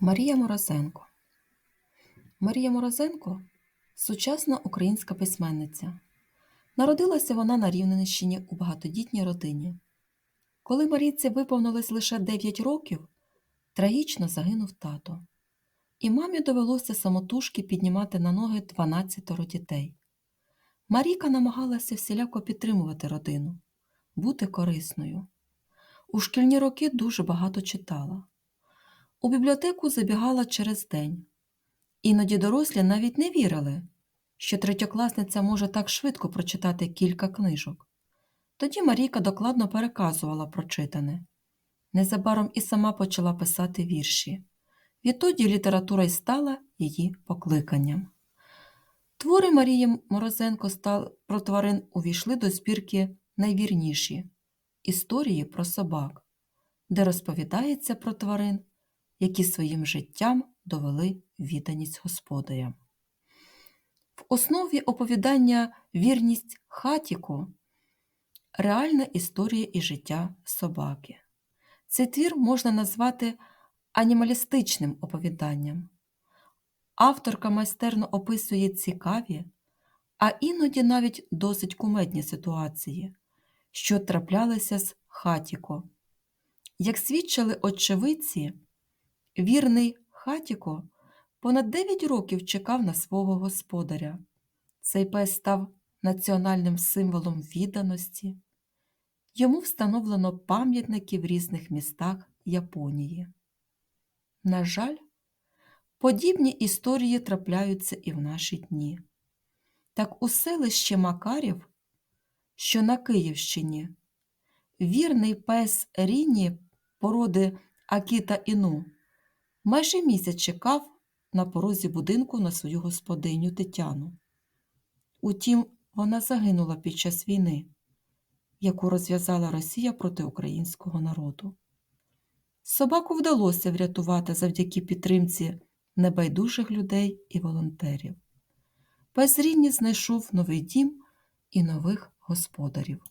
Марія Морозенко Марія Морозенко сучасна українська письменниця. Народилася вона на Рівненщині у багатодітній родині. Коли Марійці виповнилось лише 9 років, трагічно загинув тато, і мамі довелося самотужки піднімати на ноги 12 дітей. Марійка намагалася всіляко підтримувати родину, бути корисною. У шкільні роки дуже багато читала. У бібліотеку забігала через день. Іноді дорослі навіть не вірили, що третьокласниця може так швидко прочитати кілька книжок. Тоді Марійка докладно переказувала прочитане. Незабаром і сама почала писати вірші. Відтоді література й стала її покликанням. Твори Марії Морозенко стал- про тварин увійшли до збірки найвірніші історії про собак, де розповідається про тварин, які своїм життям довели відданість господарям. В основі оповідання Вірність хатіку реальна історія і життя собаки. Цей твір можна назвати анімалістичним оповіданням. Авторка майстерно описує цікаві, а іноді навіть досить кумедні ситуації, що траплялися з хатіко. Як свідчили очевидці, вірний хатіко понад 9 років чекав на свого господаря. Цей пес став національним символом відданості. Йому встановлено пам'ятники в різних містах Японії. На жаль, подібні історії трапляються і в наші дні. Так у селищі Макарів, що на Київщині, вірний пес Ріні породи Акіта Іну майже місяць чекав на порозі будинку на свою господиню Тетяну. Утім, вона загинула під час війни, яку розв'язала Росія проти українського народу. Собаку вдалося врятувати завдяки підтримці небайдужих людей і волонтерів. Пес Рінні знайшов новий дім і нових господарів.